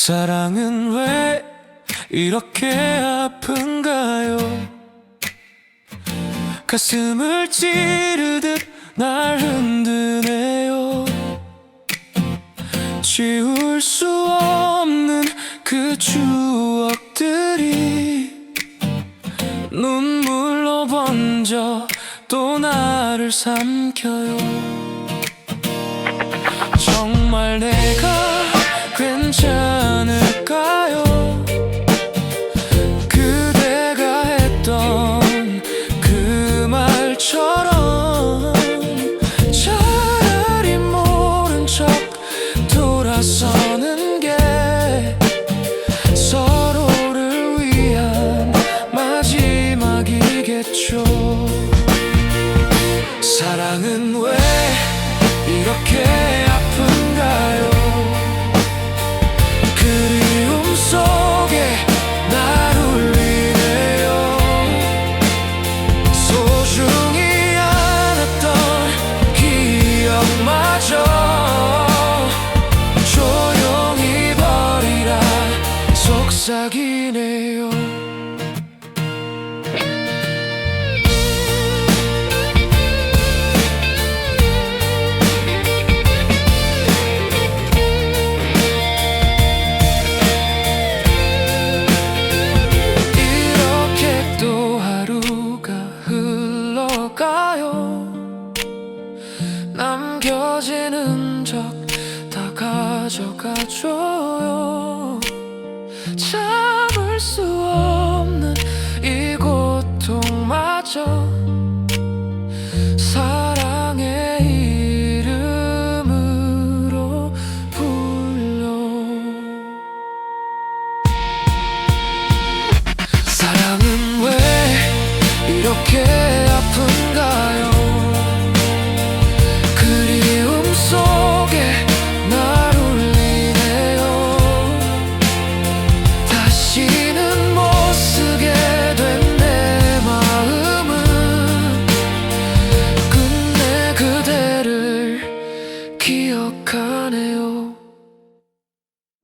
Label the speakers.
Speaker 1: 사랑은 왜 이렇게 아픈가요? 가슴을 찌르듯 날 흔드네요. 지울 수 없는 그 추억들이 눈물로 번져 또 나를 삼켜요. 사랑은 왜 이렇게 아픈가요? 그리움 속에 날 울리네요. 소중히 안았던 기억마저 조용히 버리라 속삭이네요. 남겨진 흔적 다 가져가줘요